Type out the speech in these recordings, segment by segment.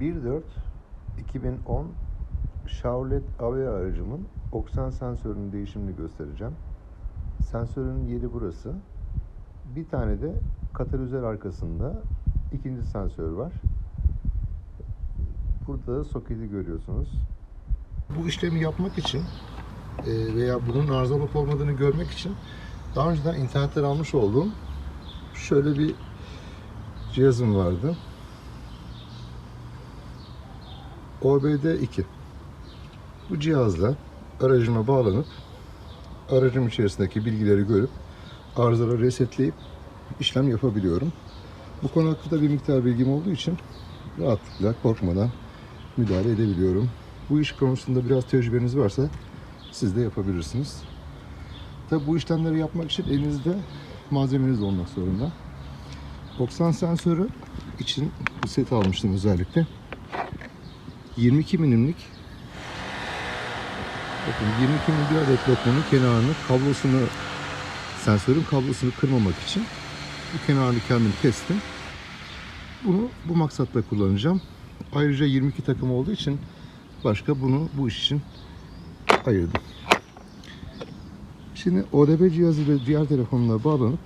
1.4 2010 Chevrolet Aveo aracımın oksan sensörünün değişimini göstereceğim. Sensörün yeri burası. Bir tane de katalizör arkasında ikinci sensör var. Burada da soketi görüyorsunuz. Bu işlemi yapmak için e, veya bunun arıza olup olmadığını görmek için daha önceden internetten almış olduğum şöyle bir cihazım vardı. OBD2. Bu cihazla aracıma bağlanıp aracım içerisindeki bilgileri görüp arızaları resetleyip işlem yapabiliyorum. Bu konu hakkında bir miktar bilgim olduğu için rahatlıkla korkmadan müdahale edebiliyorum. Bu iş konusunda biraz tecrübeniz varsa siz de yapabilirsiniz. Tabi bu işlemleri yapmak için elinizde malzemeniz olmak zorunda. 90 sensörü için bu set almıştım özellikle. 22 milimlik bakın 22 milim adet lokmanın kenarını kablosunu sensörün kablosunu kırmamak için bu kenarını kendim kestim. Bunu bu maksatla kullanacağım. Ayrıca 22 takım olduğu için başka bunu bu iş için ayırdım. Şimdi ODB cihazı ile diğer telefonla bağlanıp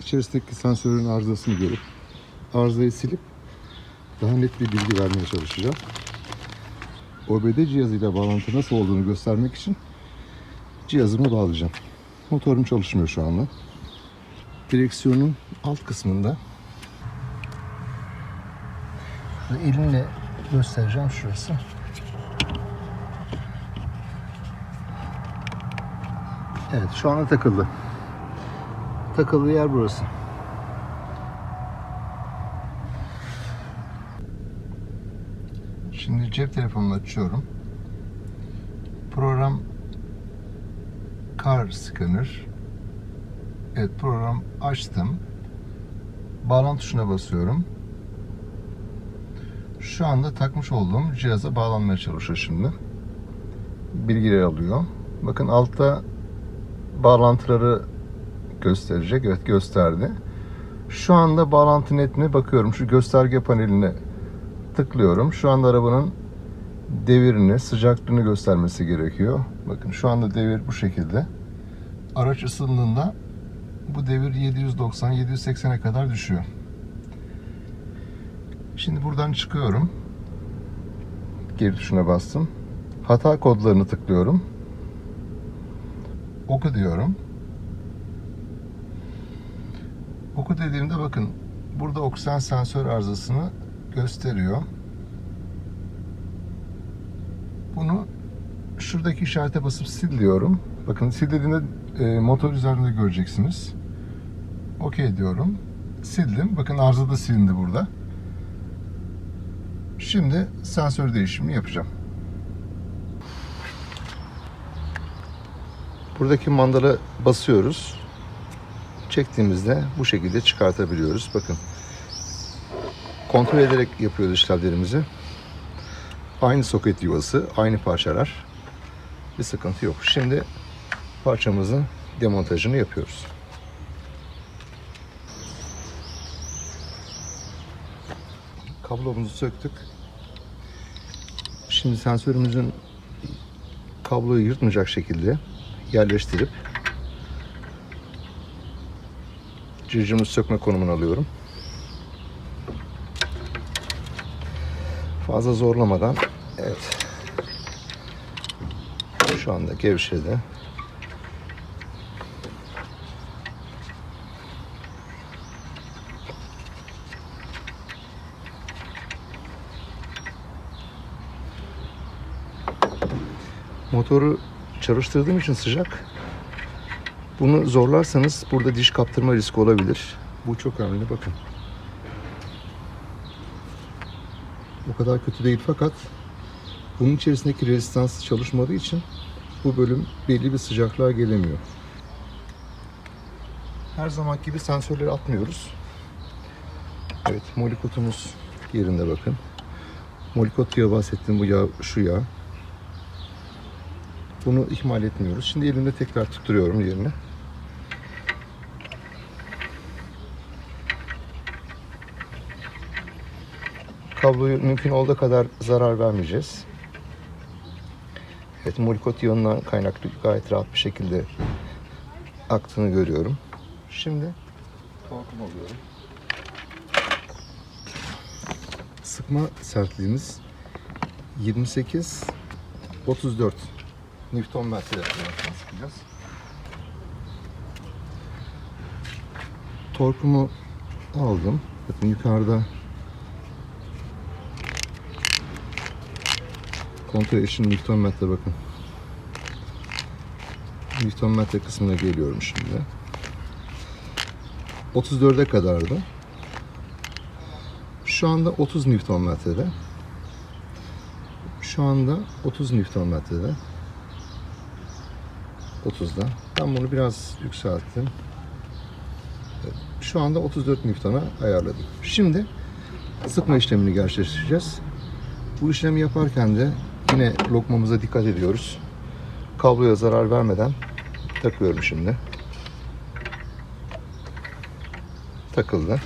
içerisindeki sensörün arızasını görüp arızayı silip daha net bir bilgi vermeye çalışacağım. OBD cihazıyla bağlantı nasıl olduğunu göstermek için cihazımı bağlayacağım. Motorum çalışmıyor şu anda. Direksiyonun alt kısmında elimle göstereceğim şurası. Evet şu anda takıldı. Takıldığı yer burası. Şimdi cep telefonumu açıyorum. Program Car Scanner. Evet program açtım. Bağlantı tuşuna basıyorum. Şu anda takmış olduğum cihaza bağlanmaya çalışıyor şimdi. Bilgileri alıyor. Bakın altta bağlantıları gösterecek. Evet gösterdi. Şu anda bağlantı netine bakıyorum. Şu gösterge paneline tıklıyorum. Şu anda arabanın devirini, sıcaklığını göstermesi gerekiyor. Bakın şu anda devir bu şekilde. Araç ısındığında bu devir 790-780'e kadar düşüyor. Şimdi buradan çıkıyorum. Geri tuşuna bastım. Hata kodlarını tıklıyorum. Oku diyorum. Oku dediğimde bakın burada oksijen sensör arızasını gösteriyor. Bunu şuradaki işarete basıp sil diyorum. Bakın sil dediğinde e, motor üzerinde göreceksiniz. Okey diyorum. Sildim. Bakın arıza da silindi burada. Şimdi sensör değişimi yapacağım. Buradaki mandala basıyoruz. Çektiğimizde bu şekilde çıkartabiliyoruz. Bakın. Kontrol ederek yapıyoruz işlemlerimizi. Aynı soket yuvası, aynı parçalar. Bir sıkıntı yok. Şimdi parçamızın demontajını yapıyoruz. Kablomuzu söktük. Şimdi sensörümüzün kabloyu yırtmayacak şekilde yerleştirip cırcımız sökme konumunu alıyorum. Fazla zorlamadan evet şu anda gevşedi. Motoru çalıştırdığım için sıcak. Bunu zorlarsanız burada diş kaptırma riski olabilir. Bu çok önemli bakın. O kadar kötü değil fakat bunun içerisindeki rezistans çalışmadığı için bu bölüm belli bir sıcaklığa gelemiyor. Her zaman gibi sensörleri atmıyoruz. Evet, molikotumuz yerinde bakın. Molikot yağı bahsettiğim bu yağ, şu yağ. Bunu ihmal etmiyoruz. Şimdi elimde tekrar tutturuyorum yerine. Kabloyu mümkün olduğu kadar zarar vermeyeceğiz. Evet, molikot iyonundan kaynaklı gayet rahat bir şekilde aktığını görüyorum. Şimdi torkum alıyorum. Sıkma sertliğimiz 28 34 Newton metre sıkacağız. Torkumu aldım. Bakın yukarıda kontrol için Newton metre bakın. Newton metre kısmına geliyorum şimdi. 34'e kadardı. Şu anda 30 Newton metrede. Şu anda 30 Newton metrede. 30'da. Ben bunu biraz yükselttim. Şu anda 34 Newton'a ayarladım. Şimdi sıkma işlemini gerçekleştireceğiz. Bu işlemi yaparken de yine lokmamıza dikkat ediyoruz. Kabloya zarar vermeden takıyorum şimdi. Takıldı.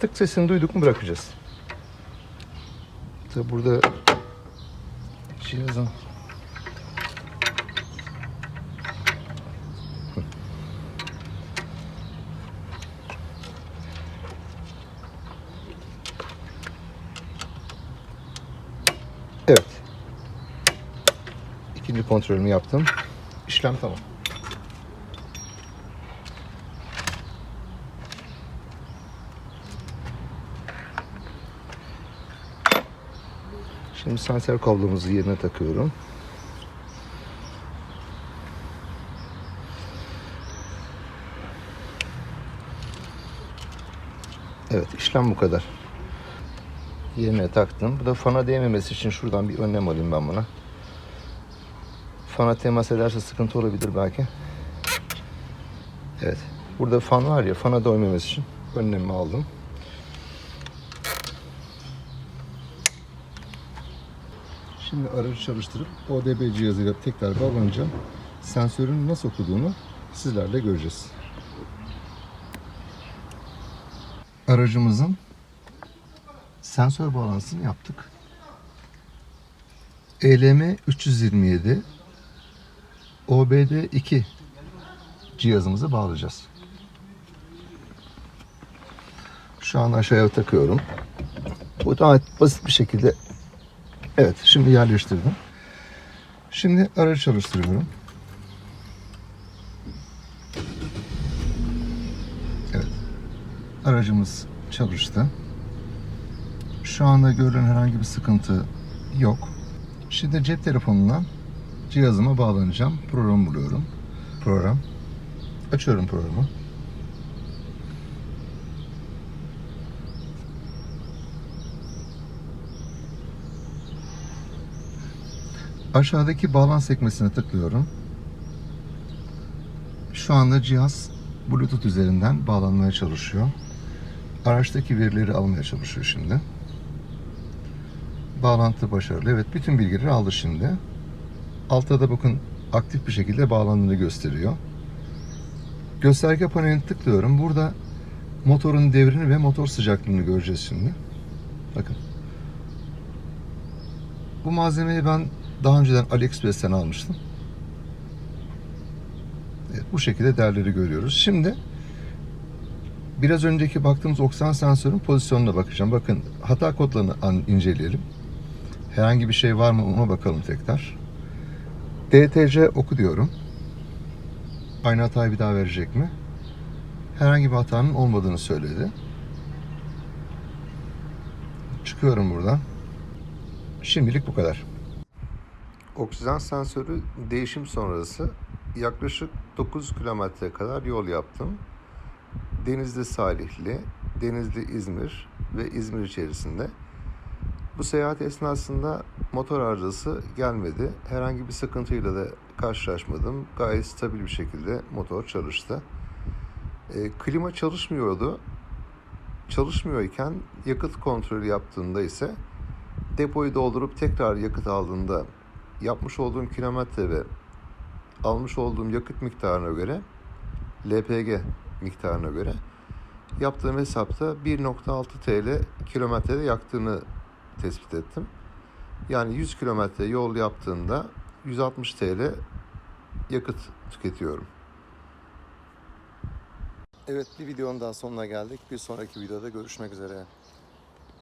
Tık sesini duyduk mu bırakacağız. Tabi burada cihazın Evet. İkinci kontrolümü yaptım. İşlem tamam. Şimdi sensör kablomuzu yerine takıyorum. Evet işlem bu kadar. Yerine taktım. Bu da fana değmemesi için şuradan bir önlem alayım ben buna. Fana temas ederse sıkıntı olabilir belki. Evet. Burada fan var ya fana değmemesi için önlemimi aldım. Şimdi aracı çalıştırıp ODB cihazıyla tekrar bağlanacağım. Sensörün nasıl okuduğunu sizlerle göreceğiz. Aracımızın sensör bağlantısını yaptık. ELM 327 OBD 2 cihazımızı bağlayacağız. Şu an aşağıya takıyorum. Bu gayet basit bir şekilde Evet, şimdi yerleştirdim. Şimdi aracı çalıştırıyorum. Evet. Aracımız çalıştı. Şu anda görülen herhangi bir sıkıntı yok. Şimdi cep telefonundan cihazıma bağlanacağım. Program buluyorum. Program. Açıyorum programı. Aşağıdaki bağlantı sekmesine tıklıyorum. Şu anda cihaz Bluetooth üzerinden bağlanmaya çalışıyor. Araçtaki verileri almaya çalışıyor şimdi. Bağlantı başarılı. Evet bütün bilgileri aldı şimdi. Altta da bakın aktif bir şekilde bağlandığını gösteriyor. Gösterge paneline tıklıyorum. Burada motorun devrini ve motor sıcaklığını göreceğiz şimdi. Bakın. Bu malzemeyi ben daha önceden AliExpress'ten almıştım. Evet, bu şekilde değerleri görüyoruz. Şimdi biraz önceki baktığımız oksan sensörün pozisyonuna bakacağım. Bakın hata kodlarını inceleyelim. Herhangi bir şey var mı ona bakalım tekrar. DTC oku diyorum. Aynı hatayı bir daha verecek mi? Herhangi bir hatanın olmadığını söyledi. Çıkıyorum buradan. Şimdilik bu kadar. Oksijen sensörü değişim sonrası yaklaşık 9 kilometre kadar yol yaptım. Denizli Salihli, Denizli İzmir ve İzmir içerisinde. Bu seyahat esnasında motor arızası gelmedi. Herhangi bir sıkıntıyla da karşılaşmadım. Gayet stabil bir şekilde motor çalıştı. E, klima çalışmıyordu. Çalışmıyorken yakıt kontrolü yaptığında ise depoyu doldurup tekrar yakıt aldığında yapmış olduğum kilometre ve almış olduğum yakıt miktarına göre LPG miktarına göre. Yaptığım hesapta 1.6 TL kilometrede yaktığını tespit ettim. Yani 100 kilometre yol yaptığında 160 TL yakıt tüketiyorum. Evet bir videonun daha sonuna geldik. Bir sonraki videoda görüşmek üzere.